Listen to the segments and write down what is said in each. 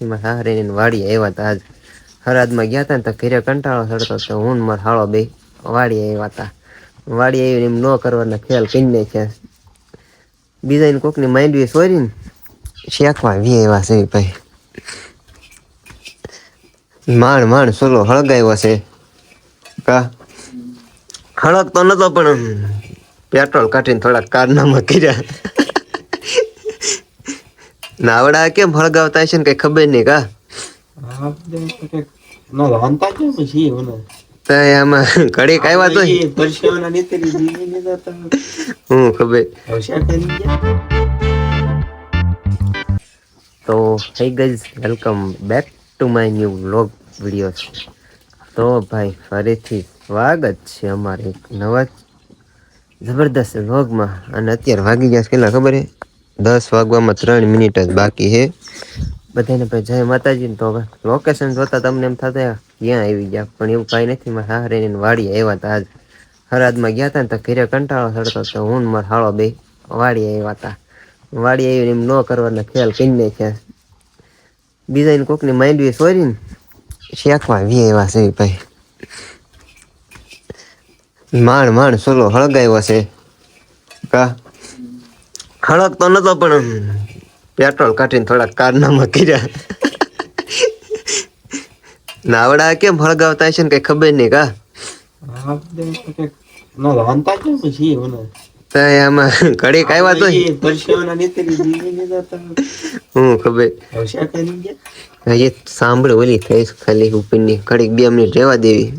એમાં હાહરીને વાડી આવ્યા હતા આજ. હરાદમાં ગયા હતા ને તો ઘેરે કંટાળો ચડતો તો હું માર હાળો બે વાડી આવ્યા હતા વાડી આવી એમ ન કરવાના ખ્યાલ કરી બીજા બીજાને કોકની માંડવી સોરીને શેખવા વી આવ્યા છે ભાઈ. માણ માણ, સોલો હળગાવ્યો છે. કા? હળગતો નતો પણ, પેટ્રોલ કાઢીને થોડાક કારનામાં કર્યા. નાવડા કેમ ભળગાવતા હશે ને કઈ ખબર નહીં કા? તો આમાં ઘડીક આવ્યા તો. હું ખબર. તો hey guys welcome back to my new vlog video તો ભાઈ ફરીથી સ્વાગત છે અમારે એક નવા જબરદસ્ત વ્લોગમાં અને અત્યારે વાગી ગયા છે કેટલા ખબર છે? દસ વાગવામાં ત્રણ મિનિટ જ બાકી છે. બધાને ભાઈ જય માતાજી તો હવે લોકેશન જોતા તમને એમ થતા ક્યાં આવી ગયા? પણ એવું કાંઈ નથી, મારે હારે વાડી આવ્યા હતા આજ. હરાદમાં ગયા હતા ને તો ઘરે કંટાળો ચડતો તો હું મારે હાળો બે વાડી આવ્યા હતા. વાડી આવીને એમ ન કરવાના ખ્યાલ કરી નાખ્યા બીજાને કોકની માંડવી સોરીને શેખમાં વી આવ્યા છે ભાઈ. માણ માણ સોલો હળગાવ્યો છે. કા? હળગતો નતો પણ પેટ્રોલ કાઢીને થોડાક કારનામાં કર્યા. નાવડા કેમ હળગાવતા છે ને કઈ ખબર નહીં કા? તો આમાં ઘડીક આવ્યા તો હું ખબર. એ સાંભળે ઓલી થઈ ખાલી ઉપરની. ઘડીક બે મિનિટ રહેવા દેવી.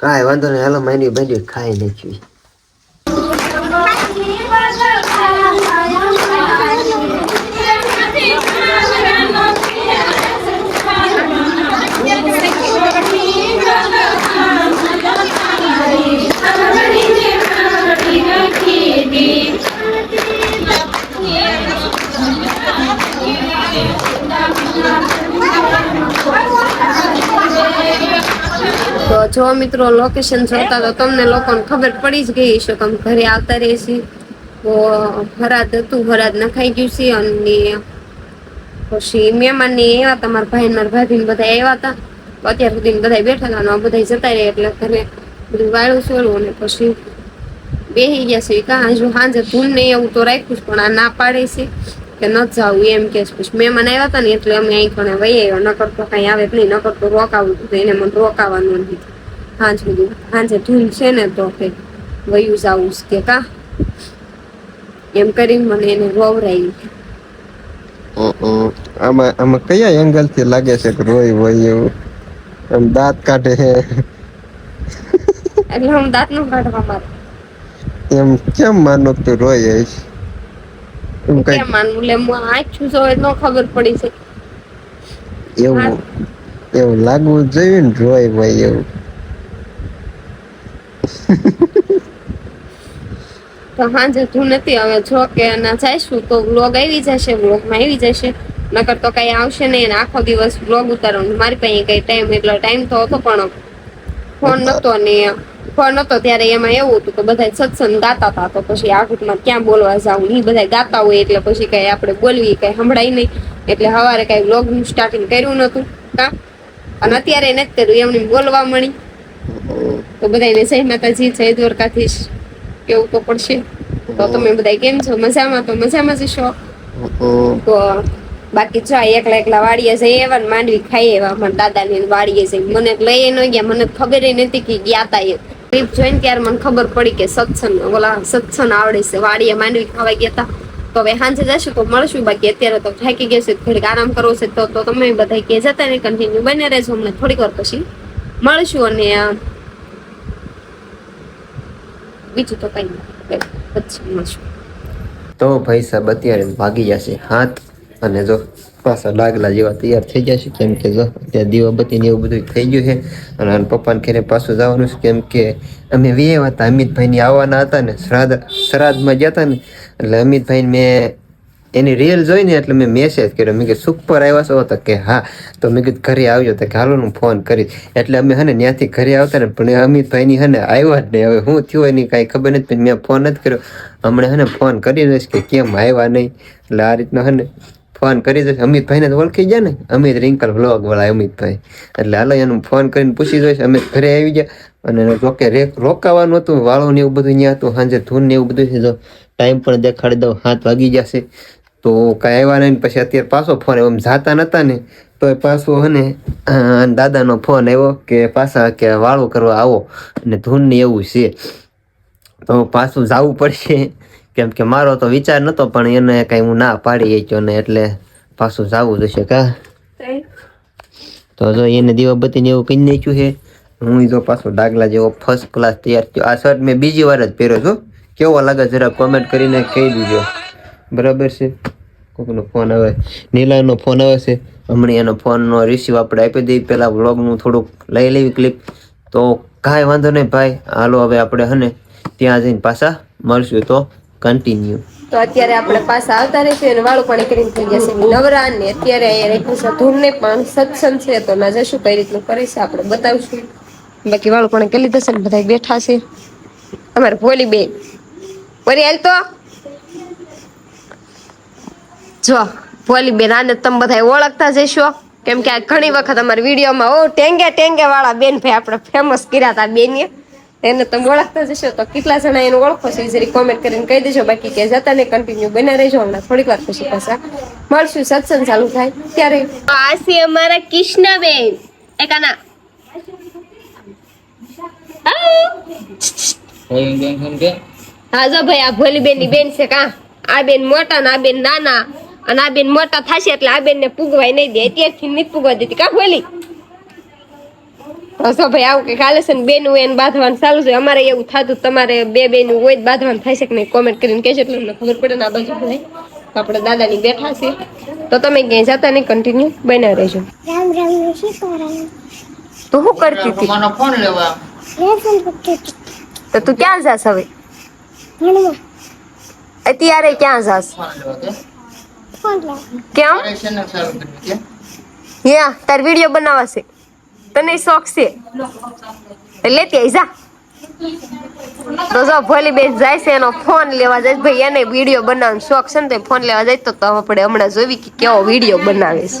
કાંઈ વાંધો નહીં હાલો માંડી બાંડી ખાઈ નાખવી જો મિત્રો લોકેશન જોતા તો તમને લોકોને ખબર પડી જ ગઈ છે કે ઘરે આવતા રહેશી તો હરાદ હતું, ભરાત નખાઈ ગયું છે અને પછી મહેમાન ને એવા તમારા મારા ભાઈ ને મારા ભાભી બધા આવ્યા હતા. અત્યાર સુધી બધા બેઠા હતા બધા જતા રહ્યા એટલે ઘરે બધું વાળું સોળું અને પછી બેસી ગયા છે. કાં, હજુ સાંજે ધૂન ને એવું તો રાખ્યું પણ આ ના પાડે છે કે ન જાવું એમ કે પછી મહેમાન આવ્યા હતા ને એટલે અમે અહીં પણ વહી આવ્યા. નકર તો કાંઈ આવે નહીં, નકર તો રોકાવું તો એને મને રોકાવાનું નથી. સાંજ બીજું હાંજે ધૂન છે ને તો કે વયું જાવું છે કે કા? એમ કરી મને એને વવરાઈ આમાં આમાં કયા એંગલથી લાગે છે કે રોય હોય એવું આમ દાંત કાઢે છે એટલે હું દાંતનું કાઢવા મારે એમ કેમ માનો તું રોય છે એમ કઈ કેમ માનવું લે હું આંખું જો ન ખબર પડી છે. એવું એવું લાગવું જોઈએ ને રોય હોય એવું તો સાંજે તું નથી, હવે જો કે ના જઈશું તો વ્લોગ આવી જશે વ્લોગમાં આવી જશે. નકર તો કઈ આવશે નહીં આખો દિવસ વ્લોગ ઉતારવાનો. મારી પાસે કઈ ટાઈમ એટલો ટાઈમ તો હતો, પણ ફોન નતો ને ફોન નતો ત્યારે એમાં એવું હતું કે બધા સત્સંગ ગાતા હતા, તો પછી આગળમાં ક્યાં બોલવા જાવું એ બધા ગાતા હોય એટલે પછી કઈ આપણે બોલવી, કઈ સંભળાય નહીં. એટલે સવારે કઈ વ્લોગનું સ્ટાર્ટિંગ કર્યું નતું કા? અને અત્યારે નથી કર્યું, એમને બોલવા મળી. તો બધાને જય માતાજી, જય દ્વારકાધીશ, કેવું તો પડશે? તો તમે બધા કેમ છો? મજામાં? તો મજામાં જશો તો બાકી જો એકલા એકલા વાડીએ જઈ એવા માંડવી ખાઈ એવા મારા દાદાની વાડીએ જઈ. મને લઈ ન ગયા, મને ખબર નથી કે ગયા તા એ. ટ્રીપ જોઈને ત્યારે મને ખબર પડી કે સત્સંગ, ઓલા સત્સંગ આવડે છે. વાડીએ માંડવી ખાવા ગયા તા. તો હવે સાંજે જશું તો મળશું બાકી અત્યારે તો થાકી ગયા છે, થોડીક આરામ કરવો છે. તો તમે બધા કે જતા ને કન્ટિન્યુ બને રહેજો અમને થોડીક વાર પછી. મળશું અને બીજું તો કઈ પછી મળશું. તો ભાઈ સાહેબ, અત્યારે ભાગી જશે હાથ, અને જો પાછા ડાગલા જેવા તૈયાર થઈ જશે. કેમ કે જો અત્યારે દીવાબત્તી ને એવું બધું થઈ ગયું છે, અને પપ્પાને ઘરે પાછું જવાનું છે. કેમ કે અમે વીએ હતા, અમિતભાઈની આવવાના હતા ને, શ્રાદ્ધ, શ્રાદ્ધમાં ગયા હતા ને, એટલે અમિતભાઈને મેં એની રીલ જોઈને એટલે મેં મેસેજ કર્યો. મેં કીધું સુપર આવ્યા છો? તો કે, હા. તો મેં કીધું, ઘરે આવજો. તો કે, હાલો, હું ફોન કરીશ. એટલે અમે હને ત્યાંથી ઘરે આવતા ને, પણ અમિતભાઈની હને આવ્યા જ નહીં. હવે હું થયું એની કાંઈ ખબર નથી, પણ મેં ફોન નથી કર્યો. હમણાં હને ફોન કરી દઈશ કે કેમ આવ્યા નહીં. એટલે આ રીતનો હને ફોન કરી દઈશ. અમિતભાઈને તો ઓળખી ગયા ને? અમિત રિંકલ વ્લોગ વાળા અમિતભાઈ. એટલે હાલો, એનું ફોન કરીને પૂછી જોઈશ. અમે ઘરે આવી ગયા. અને રેક રોકાવાનું હતું, વાળું ને એવું બધું ત્યાં હતું, સાંજે ધૂન ને એવું બધું છે. જો ટાઈમ પણ દેખાડી દઉં, હાથ વાગી જશે. તો કાંઈ આવ્યા નહીં પછી અત્યારે પાછો ફોન એમ જાતા નતા ને તો એ પાછો હને દાદાનો ફોન આવ્યો કે પાછા કે વાળું કરવા આવો. અને ધૂનની એવું છે. તો પાછું જવું પડશે. કેમ કે મારો તો વિચાર નતો પણ એને કાંઈ હું ના પાડી ગયો ને એટલે પાછું જવું જશે કા? તો જો એને દીવાબત્તીને એવું કહી નાખ્યું છે. હું જો પાછો ડાગલા જેવો ફર્સ્ટ ક્લાસ તૈયાર થયો. આ શર્ટ મેં બીજી વાર જ પહેર્યો છું. કેવો લાગે જરા કોમેન્ટ કરીને કહી દીજો. બરાબર છે. કોકનો ફોન આવે, નીલાનો ફોન આવે છે. હમણાં એનો ફોનનો રિસીવ આપણે આપી દઈએ. પહેલાં વ્લોગનું થોડુંક લઈ લેવી ક્લિપ તો કાંઈ વાંધો નહીં ભાઈ. હાલો હવે આપણે હને ત્યાં જઈને પાછા મળશું. તો કન્ટિન્યુ તો અત્યારે આપણે પાછા આવતા રહીશું અને વાળું પાણી કરીને થઈ જશે નવરા ને અત્યારે અહીંયા રાખ્યું છે. ધૂમને પણ સત્સંગ છે. તો ના જશું કઈ રીતનું કરીશું આપણે બતાવશું. બાકી વાળું પાણી કરી લીધા ને બધા બેઠા છે. અમારે ભોલી બેન. વરી હાલ તો જો ભોલી બેન આને તમે બધા ઓળખતા જશો કેમ કે આ ઘણી વખત અમારા વિડીયોમાં ઓ ટેંગે ટેંગે વાળા બેન ભાઈ આપણે ફેમસ કર્યા હતા બેન. એને તમે ઓળખતા જશો તો કેટલા જણા એને ઓળખો છો જરી કોમેન્ટ કરીને કહી દેજો. બાકી કે જતા ને કન્ટિન્યુ બના રહેજો. હમણાં થોડીક વાર પછી પાછા મળશું. સત્સંગ ચાલુ થાય ત્યારે. આ છે અમારા કૃષ્ણબેન. એકાના હા જો ભાઈ આ ભોલી બેનની બેન છે કા. આ બેન મોટા ને આ બેન નાના. અને આ બેન મોટા થશે એટલે આ બેન ને પૂગવાય નહીં દે. અત્યારથી નહીં પૂગવા દેતી. કા બોલી? હસો ભાઈ આવું કે કાલે છે ને બેનું એને બાંધવાનું ચાલુ છે. અમારે એવું થતું તમારે બે બેનું હોય જ બાંધવાનું થાય છે કે નહીં? કોમેન્ટ કરીને કહેશે એટલે અમને ખબર પડે. ને આ બાજુ ભાઈ આપણે દાદાની બેઠા છે તો તમે ક્યાંય જતા નહીં કન્ટિન્યુ બન્યા રહેજો. રામ રામ તો શું કરતી હતી? માનો ફોન લેવા તો તું ક્યાં જાસ હવે? અત્યારે ક્યાં જાસ કેમ? યા, તાર વીડિયો બનાવાશે. તને શોખ છે? એટલે આઈ જા. તો જો ભોલી બેન જાય છે, એનો ફોન લેવા જાય. ભાઈ, એને વીડિયો બનાવવાનો શોખ છે ને તો ફોન લેવા જાય તો આપણે હમણાં જોવી કે કેવો વીડિયો બનાવે છે.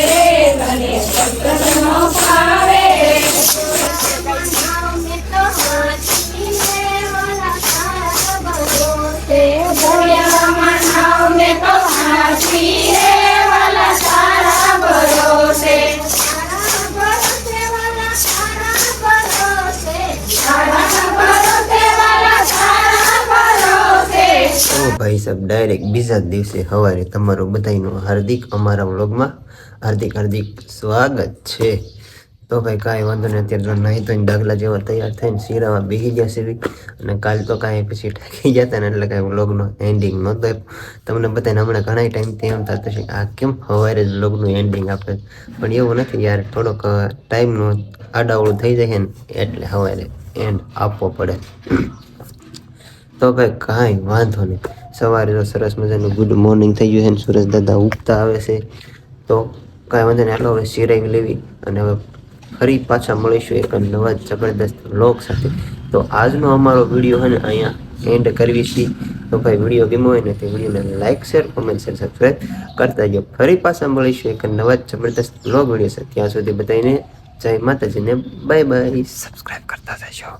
ભાઈ સાહેબ ડાયરેક્ટ બીજા દિવસે સવારે તમારું બધાનું હાર્દિક અમારા વ્લોગમાં હાર્દિક હાર્દિક સ્વાગત છે. તો ભાઈ કાંઈ વાંધો નહીં, અત્યારે નહીં તો ડાગલા જેવા તૈયાર થઈને શીરામાં બેસી ગયા છે અને કાલ તો કાંઈ પછી ઠાકી જતા ને એટલે કાંઈ વ્લોગનો એન્ડિંગ નહોતો તમને બધાને હમણાં ઘણા ટાઈમથી એમ થતું છે આ કેમ સવારે જ વ્લોગનું એન્ડિંગ આપે? પણ એવું નથી યાર, થોડોક ટાઈમનું આડાવડું થઈ જાય ને એટલે સવારે એન્ડ આપવો પડે. તો ભાઈ કાંઈ વાંધો નહીં. સવારે તો સરસ મજાનું ગુડ મોર્નિંગ થઈ ગયું છે ને સુરજ દાદા ઉગતા આવે છે. તો કાંઈ વાંધો નહીં આટલો હવે સિરાઈ લેવી અને હવે ફરી પાછા મળીશું એક નવા જબરદસ્ત વ્લોગ સાથે. તો આજનો અમારો વીડિયો છે ને અહીંયા એન્ડ કરવી છે. તો ભાઈ વીડિયો ગમ્યો હોય ને તે વિડીયોને like share comment share subscribe કરતા જાઓ ફરી પાછા મળીશું એક નવા જબરદસ્ત વ્લોગ વીડિયો છે ત્યાં સુધી બધાને જય માતાજીને બાય બાય સબસ્ક્રાઈબ કરતા જશો